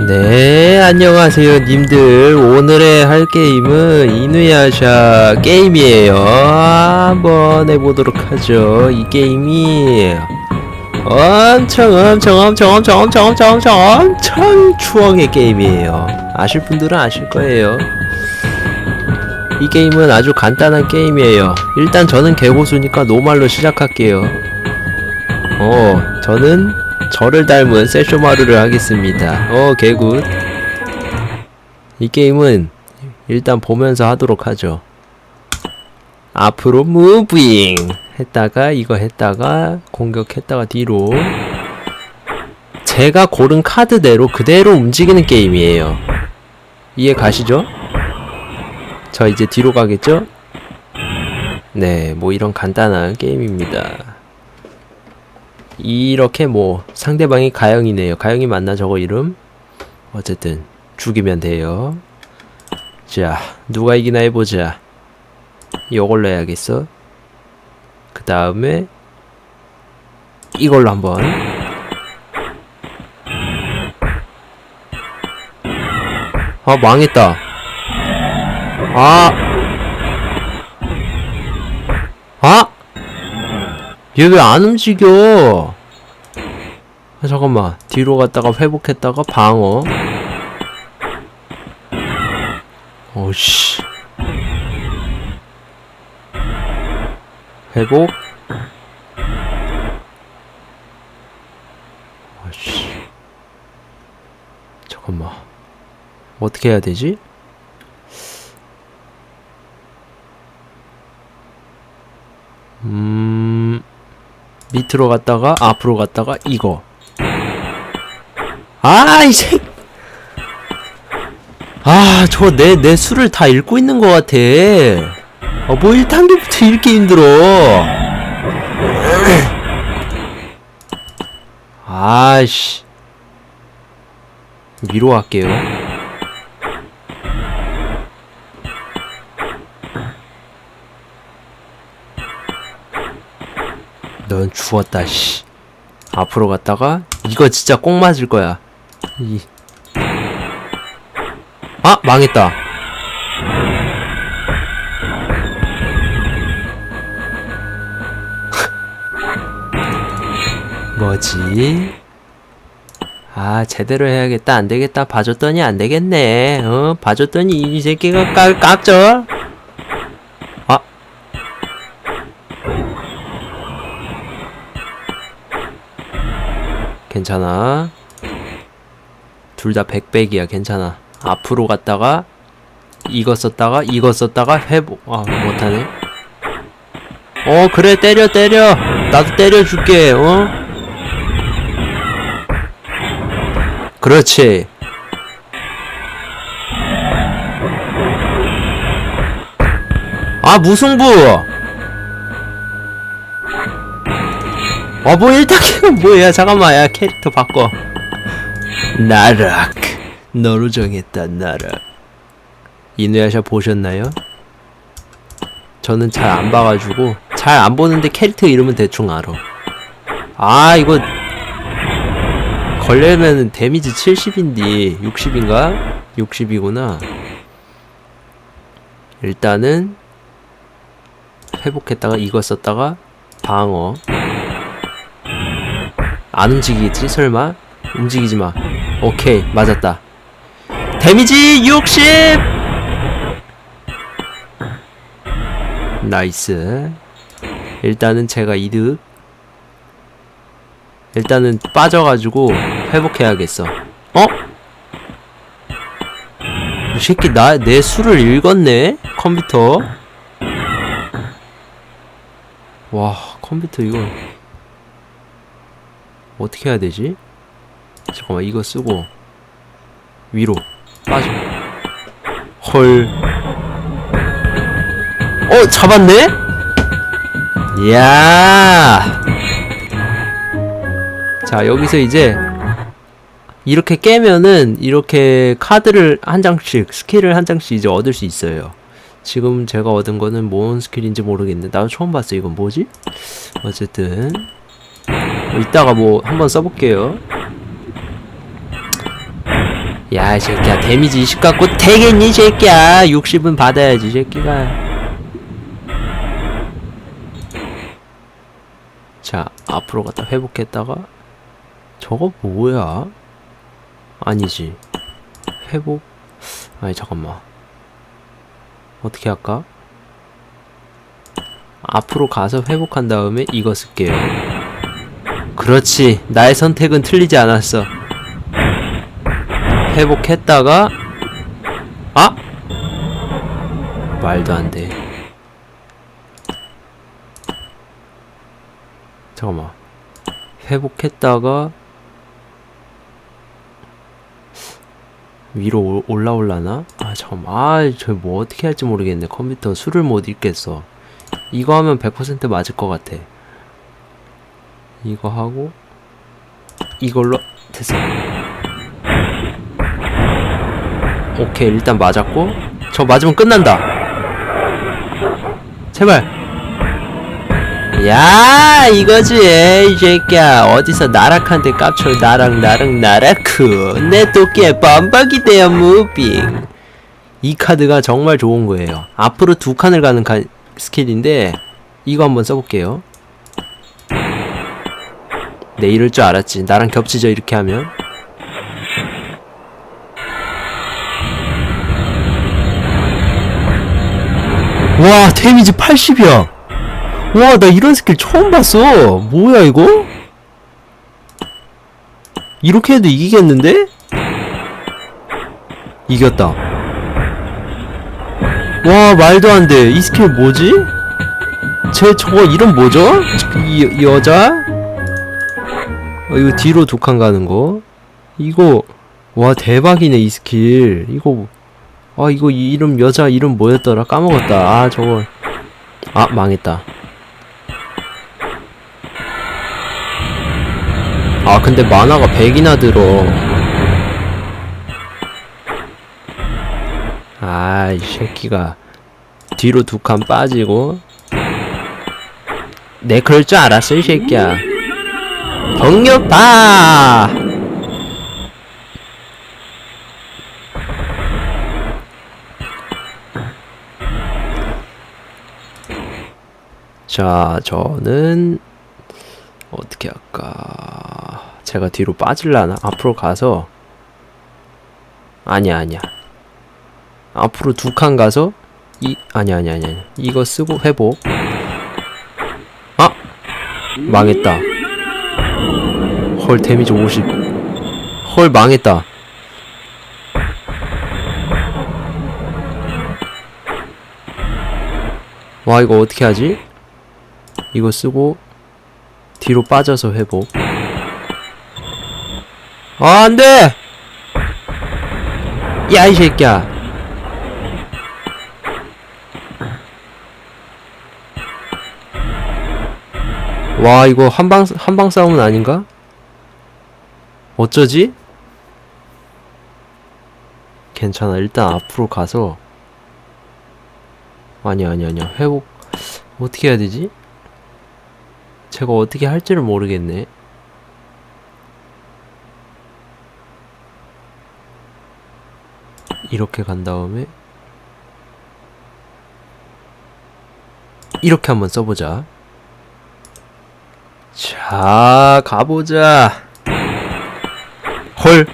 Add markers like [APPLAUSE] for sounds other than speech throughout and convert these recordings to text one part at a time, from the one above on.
네, 안녕하세요, 님들. 오늘의 할 게임은 이누야샤 게임이에요. 한번 해보도록 하죠. 이 게임이 엄청, 엄청, 엄청, 엄청, 엄청, 엄청, 엄청, 엄청 추억의 게임이에요. 아실 분들은 아실 거예요. 이 게임은 아주 간단한 게임이에요. 일단 저는 개고수니까 노말로 시작할게요. 어, 저는 저를 닮은 세쇼마루를 하겠습니다. 어, 개굿. 이 게임은 일단 보면서 하도록 하죠. 앞으로 무빙 했다가 이거 했다가 공격했다가 뒤로 제가 고른 카드대로 그대로 움직이는 게임이에요. 이해 가시죠? 저 이제 뒤로 가겠죠? 네, 뭐 이런 간단한 게임입니다. 이렇게 뭐 상대방이 가영이네요. 가영이 맞나 저거 이름? 어쨌든 죽이면 돼요. 자, 누가 이기나 해보자. 이걸로 해야겠어. 그 다음에 이걸로 한번. 아 망했다. 아. 아! 얘 왜 안 움직여? 아, 잠깐만. 뒤로 갔다가 회복했다가 방어. 오씨. 회복. 오씨. 잠깐만. 어떻게 해야 되지? 음. 밑으로 갔다가 앞으로 갔다가 이거 아 이제 아 저 내 내 수를 다 읽고 있는 것 같아. 어뭐 1단계부터 읽기 힘들어. 아씨. 위로 갈게요. 넌 죽었다 씨. 앞으로 갔다가 이거 진짜 꼭 맞을 거야 이... 아 망했다. [LAUGHS] 뭐지? 아 제대로 해야겠다. 안되겠다. 봐줬더니 안되겠네. 어? 봐줬더니 이 새끼가 까, 깝죠 아. 괜찮아. 둘 다 백백이야, 괜찮아. 앞으로 갔다가, 이거 썼다가, 이거 썼다가, 회복, 아, 못하네. 어, 그래, 때려, 때려. 나도 때려줄게, 어? 그렇지. 아, 무승부! 어, 뭐 1단계가 [LAUGHS] 뭐야? 잠깐만, 야, 캐릭터 바꿔. 나락. 너로 정했다, 나락. 이누야샤 보셨나요? 저는 잘 안 봐가지고, 잘 안 보는데 캐릭터 이름은 대충 알아. 아, 이거, 걸려면 데미지 70인데, 60인가? 60이구나. 일단은, 회복했다가 이거 썼다가, 방어. 안 움직이겠지 설마? 움직이지 마. 오케이 맞았다. 데미지 60. 나이스. 일단은 제가 이득. 일단은 빠져가지고 회복해야겠어. 어? 이 새끼 나 내 수를 읽었네 컴퓨터. 와 컴퓨터 이거. 어떻게 해야 되지? 잠깐만 이거 쓰고 위로 빠져 헐 어? 잡았네? 이야 자 여기서 이제 이렇게 깨면은 이렇게 카드를 한 장씩 스킬을 한 장씩 이제 얻을 수 있어요 지금 제가 얻은 거는 뭔 스킬인지 모르겠는데 나도 처음 봤어 이건 뭐지? 어쨌든 뭐 이따가 뭐 한번 써볼게요. 야, 이 새끼야, 데미지 20 갖고 되겠니, 이 새끼야? 60은 받아야지, 이 새끼가. 자, 앞으로 갔다 회복했다가, 저거 뭐야? 아니지. 회복, 아니, 잠깐만. 어떻게 할까? 앞으로 가서 회복한 다음에 이거 쓸게요. 그렇지. 나의 선택은 틀리지 않았어. 회복했다가 아 말도 안 돼. 잠깐만. 회복했다가 위로 올- 올라올라나? 아 잠깐만. 아저 뭐 어떻게 할지 모르겠네. 컴퓨터 수를 못 읽겠어. 이거 하면 100% 맞을 것 같아. 이거 하고 이걸로 됐어. 오케이 일단 맞았고. 저 맞으면 끝난다. 제발. 야 이거지 이 새끼야. 어디서 나락한테 깝쳐 나락 나락 나라크 내 토끼에 뻔박이 돼요 무빙. 이 카드가 정말 좋은 거예요. 앞으로 두 칸을 가는 카, 스킬인데 이거 한번 써볼게요. 내 이럴 줄 알았지. 나랑 겹치죠 이렇게 하면 와 데미지 80이야 와 나 이런 스킬 처음 봤어 뭐야 이거? 이렇게 해도 이기겠는데? 이겼다 와 말도 안돼 이 스킬 뭐지? 쟤 저거 이름 뭐죠? 이, 이 여자? 어, 이거 뒤로 두 칸 가는 거 이거 와 대박이네 이 스킬 이거 아 이거 이 이름 여자 이름 뭐였더라? 까먹었다. 아 저거. 아 망했다. 아 근데 만화가 100이나 들어. 아 이 새끼가 뒤로 두 칸 빠지고. 내 그럴 줄 알았어 이 새끼야. 병력파 자, 저는 어떻게 할까? 제가 뒤로 빠질라나? 앞으로 가서 아니야, 아니야. 앞으로 두 칸 가서 이 아니야, 아니야, 아니야. 이거 쓰고 회복. 아! 망했다. 헐, 데미지 50. 헐, 망했다. 와, 이거 어떻게 하지? 이거 쓰고 뒤로 빠져서 회복. 아, 안 돼! 야, 이 새끼야. 와, 이거 한방, 한방 싸움은 아닌가? 어쩌지? 괜찮아. 일단 앞으로 가서. 아니야, 아니야, 아니야. 회복, 어떻게 해야 되지? 제가 어떻게 할지를 모르겠네. 이렇게 간 다음에 이렇게 한번 써보자. 자, 가보자. 헐.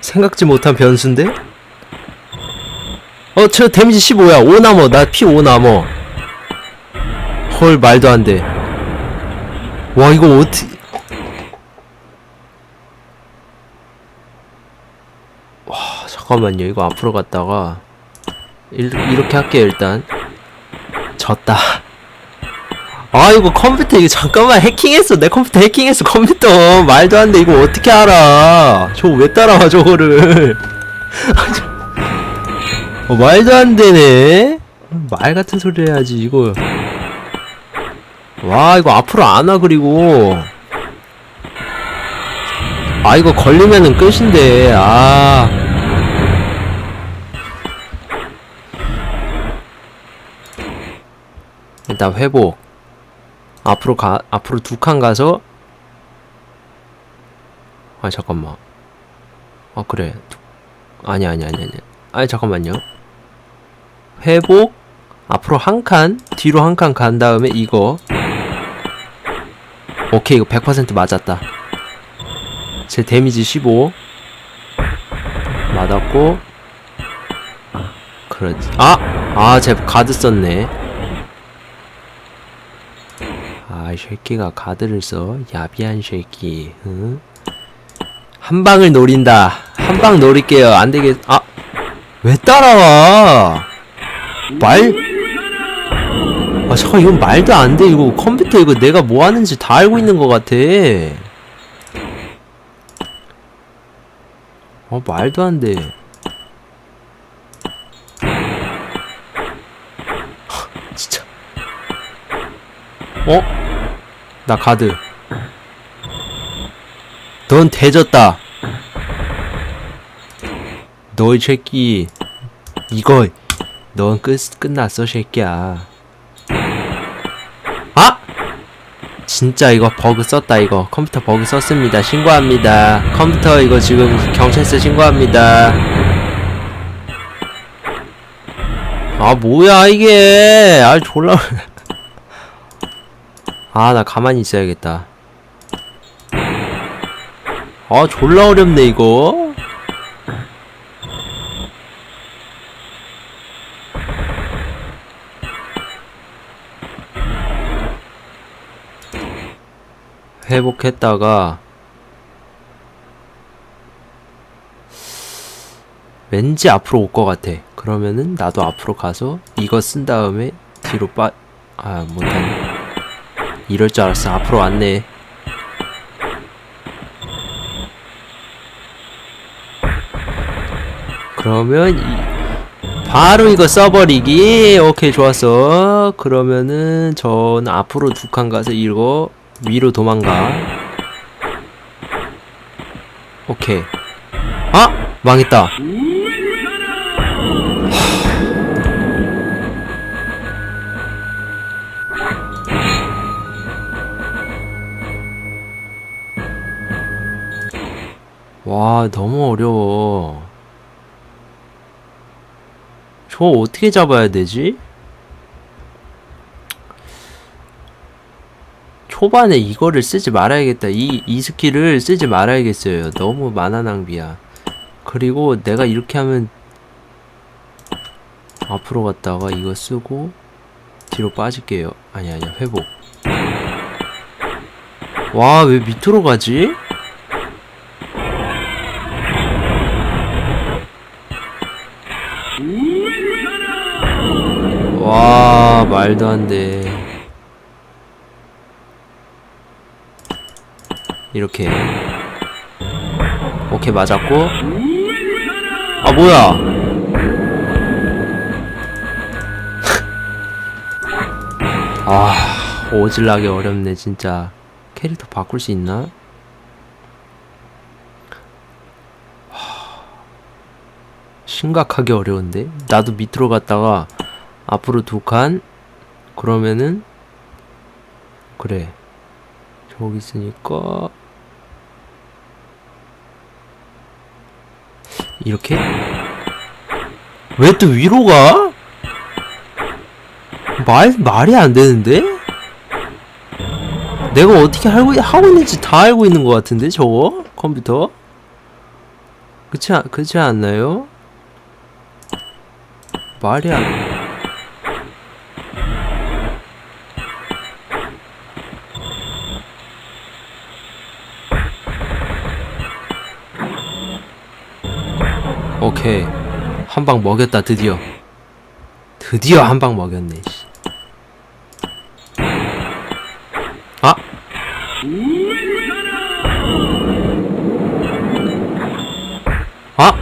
생각지 못한 변수인데? 어, 저 데미지 15야. 5 남어. 나 피 5 남어. 헐, 말도 안 돼. 와 이거 어떻게 와 잠깐만요. 이거 앞으로 갔다가 일, 이렇게 할게요 일단. 졌다. 아 이거 컴퓨터 이거 잠깐만 해킹했어. 내 컴퓨터 해킹했어 컴퓨터. 말도 안 돼. 이거 어떻게 알아? 저거 왜 따라와 저거를? [LAUGHS] 어, 말도 안 되네. 말 같은 소리 해야지 이거 와 이거 앞으로 안 와 그리고. 아 이거 걸리면은 끝인데 아. 일단 회복. 앞으로 가 앞으로 두 칸 가서. 아 잠깐만. 아 그래. 두- 아니 아니 아니 아니. 아니 잠깐만요. 회복. 앞으로 한 칸 뒤로 한 칸 간 다음에 이거 오케이 이거 100% 맞았다 제 데미지 15 맞았고 그렇지 아 아제 가드 썼네 아, 이 새끼가 가드를 써. 야비한 새끼. 응? 한 방을 노린다. 한 방 노릴게요. 안 되겠, 아! 왜 따라와? 말? 아, 잠깐, 이건 말도 안 돼. 이거 컴퓨터 이거 내가 뭐 하는지 다 알고 있는 것 같아. 어, 말도 안 돼. 진짜. 어? 나 가드. 넌 대졌다. 너이 새끼. 이거, 넌 끝, 끝났어, 새끼야. 아! 진짜 이거 버그 썼다, 이거. 컴퓨터 버그 썼습니다. 신고합니다. 컴퓨터 이거 지금 경찰서 신고합니다. 아, 뭐야, 이게. 아, 졸라. [LAUGHS] 아, 나 가만히 있어야겠다. 아, 졸라 어렵네, 이거. 회복했다가 왠지 앞으로 올 것 같아. 그러면은 나도 앞으로 가서 이거 쓴 다음에 뒤로 빠, 아, 못하네. 이럴 줄 알았어. 앞으로 왔네. 그러면 이, 바로 이거 써버리기. 오케이 좋았어. 그러면은 전 앞으로 두 칸 가서 이거 위로 도망가. 오케이. 아 망했다. 와, 너무 어려워. 저 어떻게 잡아야 되지? 초반에 이거를 쓰지 말아야겠다. 이, 이 스킬을 쓰지 말아야겠어요. 너무 만화 낭비야. 그리고 내가 이렇게 하면 앞으로 갔다가 이거 쓰고 뒤로 빠질게요. 아니, 아니야. 회복. 와, 왜 밑으로 가지? 와 말도 안 돼. 이렇게. 오케이 맞았고. 아 뭐야? [LAUGHS] 아 오질나게 어렵네 진짜. 캐릭터 바꿀 수 있나? [SIGHS] 심각하게 어려운데? 나도 밑으로 갔다가 앞으로 두 칸? 그러면은? 그래. 저기 있으니까 이렇게 왜 또 위로 가? 말 말이 안 되는데? 내가 어떻게 알고 하고 있는지 다 알고 있는 것 같은데 저거 컴퓨터 그렇지 않- 그렇지 않나요? 말이 안 오케이 한 방 먹였다 드디어 드디어 한 방 먹였네 씨. 아 아!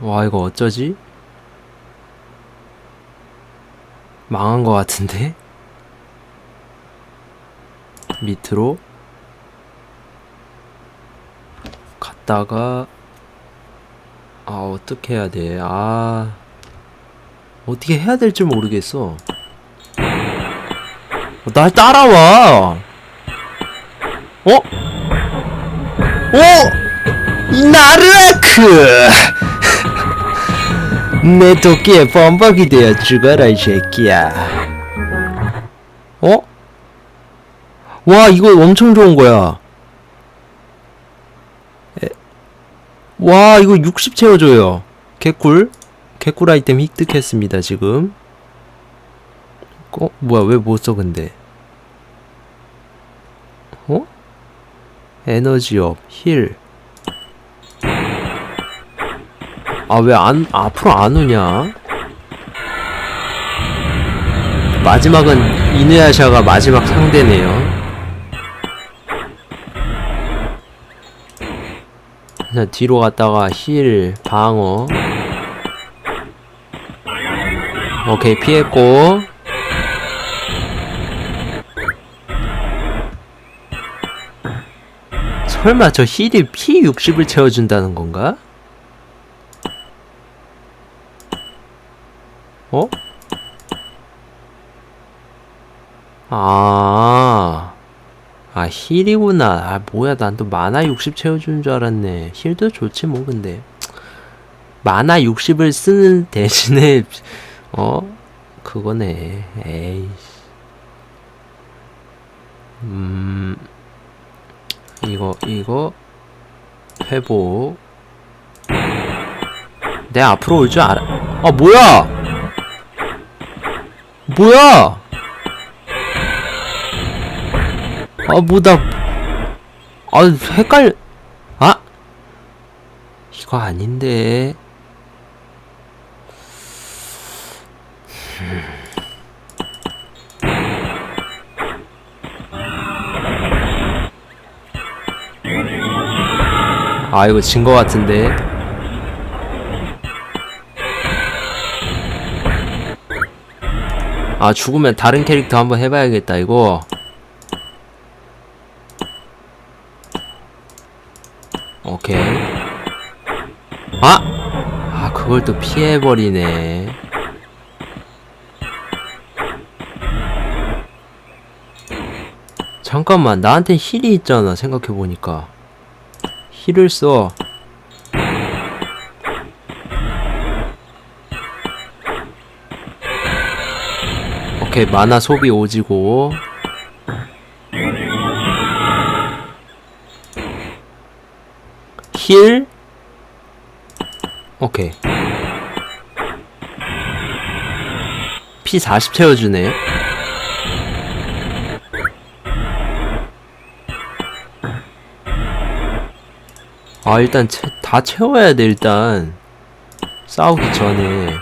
와 이거 어쩌지? 망한 것 같은데? 밑으로 갔다가 아 어떻게 해야 돼? 아 어떻게 해야 될지 모르겠어. 어, 날 따라와. 어? 오! 나르크! [LAUGHS] 내 도끼에 범벅이 되어 죽어라 이 새끼야. 어? 와 이거 엄청 좋은 거야. 에, 와 이거 60 채워줘요. 개꿀. 개꿀 아이템 획득했습니다 지금. 어? 뭐야 왜 못 써 근데? 어? 에너지업 힐. 아 왜 안 앞으로 안 오냐? 마지막은 이누야샤가 마지막 상대네요. 자 뒤로 갔다가 힐 방어. 오케이 피했고. 설마 저 힐이 피 60을 채워준다는 건가? 어? 아, 아 힐이구나. 아 뭐야, 난 또 만화 60 채워주는 줄 알았네. 힐도 좋지 뭐 근데 만화 60을 쓰는 [LAUGHS] 대신에 어 그거네. 에이. 음, 이거 이거 회복. 내 앞으로 올 줄 알아. 아 뭐야? 뭐야? 아, 뭐, 나, 아, 헷갈, 아! 이거 아닌데. 아, 이거 진 거 같은데. 아 죽으면 다른 캐릭터 한번 해봐야겠다 이거 오케이 아! 아 그걸 또 피해버리네. 잠깐만 나한테 힐이 있잖아 생각해보니까. 힐을 써. 오케이 만화 소비 오지고. 힐? 오케이 피40 채워주네 아 일단 채, 다 채워야 돼 일단. 싸우기 전에.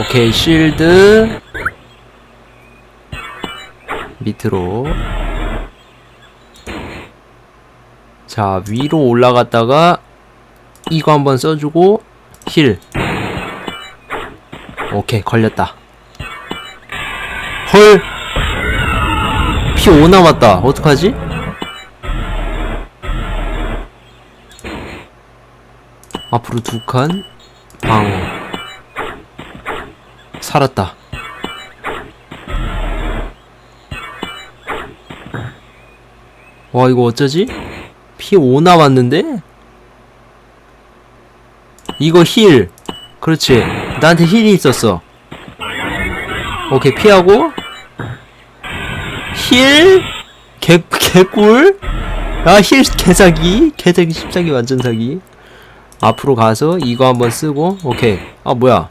오케이 실드. 밑으로. 자 위로 올라갔다가 이거 한번 써주고 힐 오케이 걸렸다 헐 피 5 남았다 어떡하지? 앞으로 두 칸 방어 살았다. 와 이거 어쩌지? 피 5 남았는데? 이거 힐. 그렇지. 나한테 힐이 있었어. 오케이 피하고. 힐? 개, 개꿀? 아힐 개사기? 개사기 십사기 완전 사기. 앞으로 가서 이거 한번 쓰고 오케이. 아 뭐야?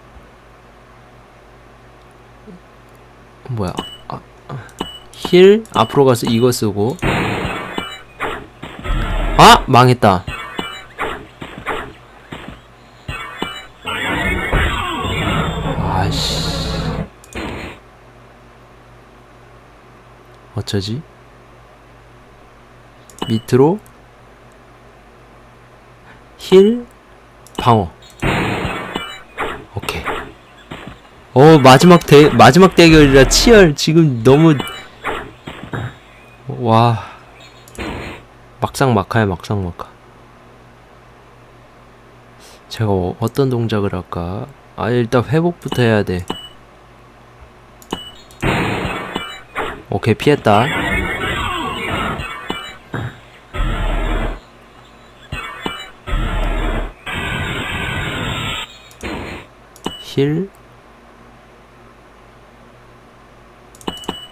뭐야? 아, 아. 힐? 앞으로 가서 이거 쓰고. 아 망했다 아씨. 어쩌지? 밑으로 힐 방어. 오케이. 어 마지막 대 마지막 대결이라 치열. 지금 너무 와. 막상 막하야 막상 막하 제가 어, 어떤 동작을 할까 아 일단 회복부터 해야 돼 오케이 피했다 힐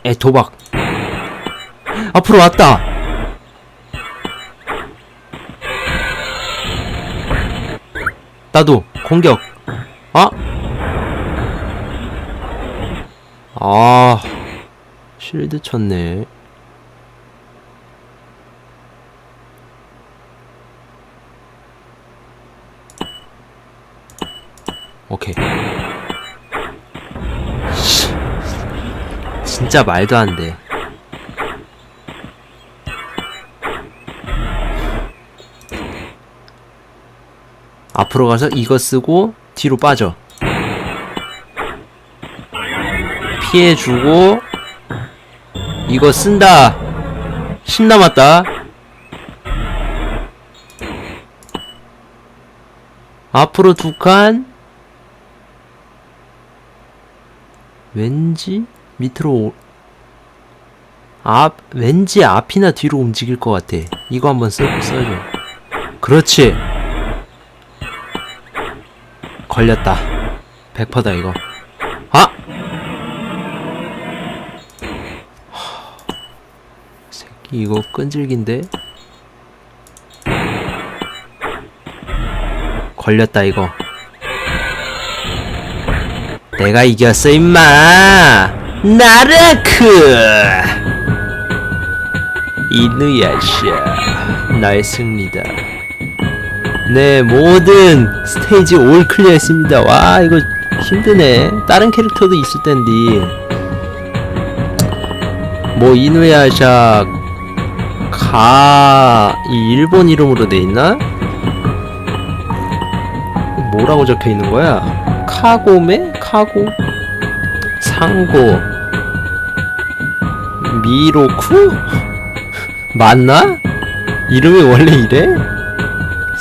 에, 도박. 앞으로 왔다! 나도, 공격. 아? 아, 실드 쳤네. 오케이. 진짜 말도 안 돼. 앞으로 가서 이거 쓰고 뒤로 빠져. 피해주고 이거 쓴다. 10 남았다. 앞으로 두 칸. 왠지 밑으로 오- 앞 왠지 앞이나 뒤로 움직일 것 같아. 이거 한번 써 써줘. 그렇지. 걸렸다. 100%다 이거. 아! 하, 새끼 이거 끈질긴데. 걸렸다 이거. 내가 이겼어 임마 나르크 이누야샤 나의 승리다 네 모든 스테이지 올 클리어 했습니다 와 이거 힘드네 다른 캐릭터도 있을 텐데 뭐 이누야샤 가이 일본 이름으로 돼 있나? 뭐라고 적혀 있는 거야? 카고메? 카고? 상고? 미로쿠? [LAUGHS] 맞나? 이름이 원래 이래?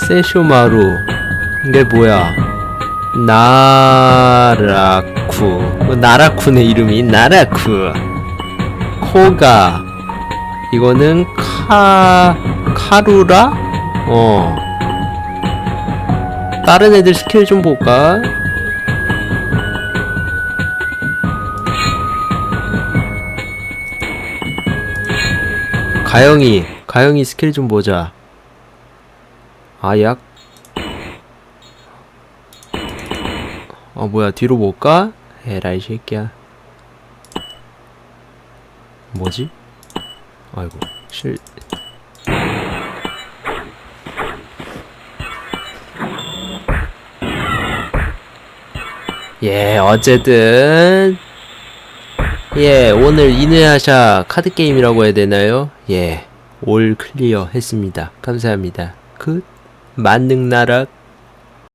세쇼마루. 이게 뭐야? 나라쿠. 나라쿠네 이름이. 나라쿠. 코가. 이거는 카 카루라? 어. 다른 애들 스킬 좀 볼까? 가영이. 가영이 스킬 좀 보자 아약 어 뭐야 뒤로 볼까? 에라 이 새끼야 뭐지? 아이고 실 예, 어쨌든 예, 오늘 이누야샤 카드 게임이라고 해야 되나요? 예, 올 클리어 했습니다. 감사합니다. 그 만능 나락